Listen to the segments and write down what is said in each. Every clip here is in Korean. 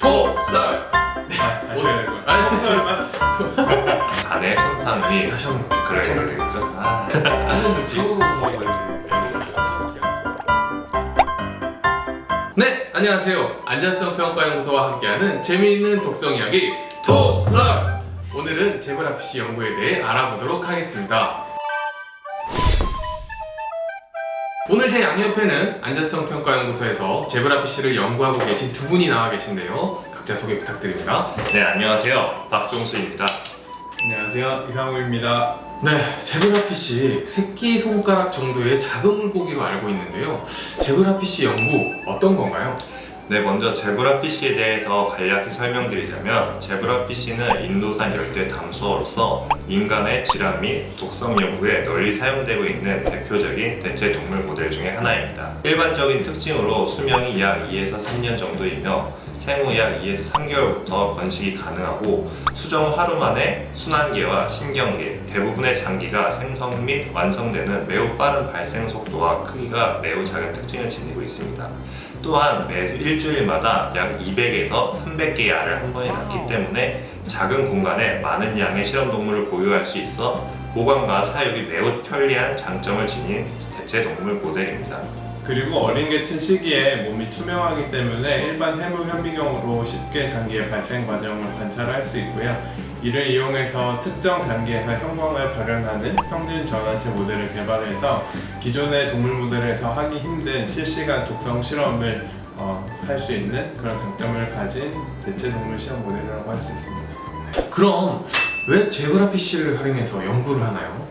토썰 아셔야 될것 아니, 같아요. 설마 간의 손상이 다시 한번 그래야 되겠죠? 아, 네 안녕하세요. 안전성 평가 연구소와 함께하는 재미있는 독성 이야기 토썰 오늘은 제브라 PC 연구에 대해 알아보도록 하겠습니다 오늘 제 양옆에는 안전성 평가 연구소에서 제브라 PC를 연구하고 계신 두 분이 나와 계신데요 각자 소개 부탁드립니다 네 안녕하세요 박종수입니다. 안녕하세요 이상우입니다. 네, 제브라 PC 새끼 손가락 정도의 작은 물고기로 알고 있는데요. 제브라 PC 연구 어떤 건가요? 네 먼저 제브라 PC에 대해서 간략히 설명드리자면 제브라 PC는 인도산 열대 담수어로서 인간의 질환 및 독성 연구에 널리 사용되고 있는 대표적인 대체 동물 모델 중에 하나입니다. 일반적인 특징으로 수명이 약 2에서 3년 정도이며 생후 약 2에서 3개월부터 번식이 가능하고 수정 후 하루 만에 순환계와 신경계, 대부분의 장기가 생성 및 완성되는 매우 빠른 발생 속도와 크기가 매우 작은 특징을 지니고 있습니다. 또한 매 일주일마다 약 200에서 300개의 알을 한 번에 낳기 때문에 작은 공간에 많은 양의 실험 동물을 보유할 수 있어 보관과 사육이 매우 편리한 장점을 지닌 대체 동물 모델입니다. 그리고 어린 개체 시기에 몸이 투명하기 때문에 일반 해무 현미경으로 쉽게 장기의 발생 과정을 관찰할 수 있고요. 이를 이용해서 특정 장기에서 형광을 발현하는 평균 전환체 모델을 개발해서 기존의 동물 모델에서 하기 힘든 실시간 독성 실험을 어, 할 수 있는 그런 장점을 가진 대체 동물 실험 모델이라고 할 수 있습니다. 그럼 왜 제브라 PC를 활용해서 연구를 하나요?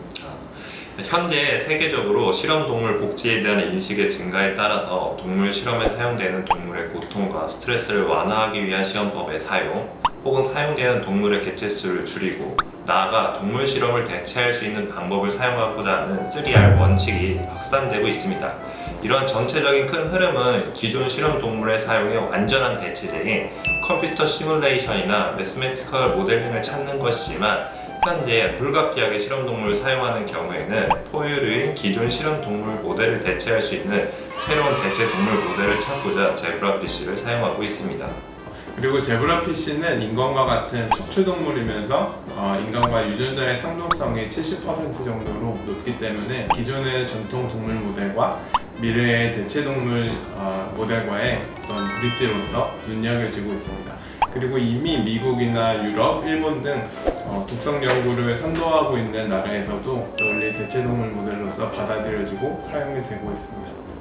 현재 세계적으로 실험 동물 복지에 대한 인식의 증가에 따라서 동물 실험에 사용되는 동물의 고통과 스트레스를 완화하기 위한 시험법의 사용 혹은 사용되는 동물의 개체 수를 줄이고 나아가 동물 실험을 대체할 수 있는 방법을 사용하고자 하는 3R 원칙이 확산되고 있습니다. 이런 전체적인 큰 흐름은 기존 실험 동물의 사용의 완전한 대체제인 컴퓨터 시뮬레이션이나 매스메티컬 모델링을 찾는 것이지만 현재 불가피하게 실험 동물을 사용하는 경우에는 포유류인 기존 실험 동물 모델을 대체할 수 있는 새로운 대체 동물 모델을 찾고자 제브라 PC를 사용하고 있습니다. 그리고 제브라 피쉬는 인간과 같은 척추동물이면서 어, 인간과 유전자의 상동성이 70% 정도로 높기 때문에 기존의 전통 동물 모델과 미래의 대체 동물 어, 모델과의 어떤 브릿지로서 눈여겨지고 있습니다. 그리고 이미 미국이나 유럽, 일본 등 어, 독성 연구를 선도하고 있는 나라에서도 널리 대체 동물 모델로서 받아들여지고 사용이 되고 있습니다.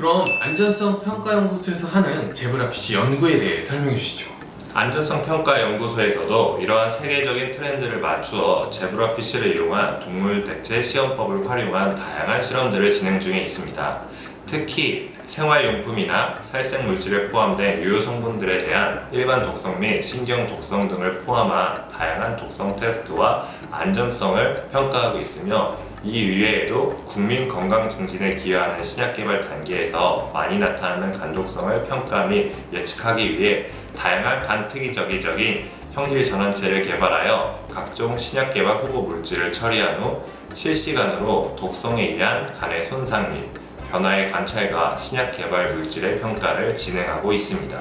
그럼 안전성 평가 연구소에서 하는 제브라 PC 연구에 대해 설명해 주시죠. 안전성 평가 연구소에서도 이러한 세계적인 트렌드를 맞추어 제브라 PC를 이용한 동물 대체 시험법을 활용한 다양한 실험들을 진행 중에 있습니다. 특히 생활용품이나 살생 물질에 포함된 유효 성분들에 대한 일반 독성 및 신경 독성 등을 포함한 다양한 독성 테스트와 안전성을 평가하고 있으며 이 이외에도 국민 건강 증진에 기여하는 신약 개발 단계에서 많이 나타나는 간독성을 평가 및 예측하기 위해 다양한 간특이적이적인 형질 전환체를 개발하여 각종 신약 개발 후보 물질을 처리한 후 실시간으로 독성에 의한 간의 손상 및 변화의 관찰과 신약 개발 물질의 평가를 진행하고 있습니다.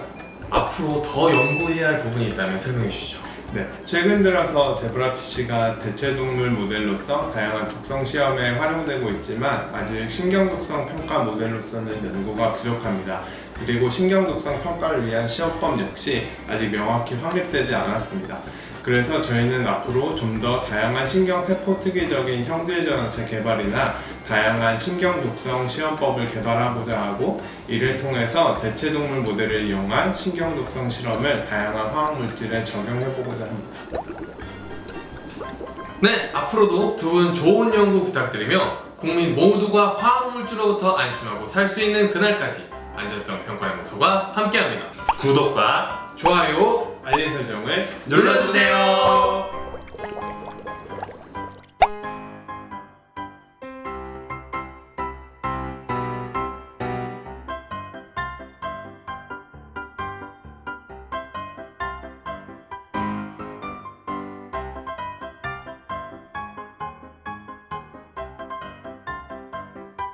앞으로 더 연구해야 할 부분이 있다면 설명해 주시죠. 네, 최근 들어서 제브라 피쉬가 대체동물 모델로서 다양한 독성 시험에 활용되고 있지만 아직 신경 독성 평가 모델로서는 연구가 부족합니다. 그리고 신경 독성 평가를 위한 시험법 역시 아직 명확히 확립되지 않았습니다. 그래서 저희는 앞으로 좀 더 다양한 신경 세포 특이적인 형질 전환체 개발이나 다양한 신경 독성 시험법을 개발하고자 하고 이를 통해서 대체동물 모델을 이용한 신경 독성 실험을 다양한 화학 물질에 적용해 보고자 합니다. 네, 앞으로도 두 분 좋은 연구 부탁드리며 국민 모두가 화학물질로부터 안심하고 살 수 있는 그날까지 안전성 평가연구소가 함께합니다. 구독과 좋아요 알림 설정을 눌러주세요.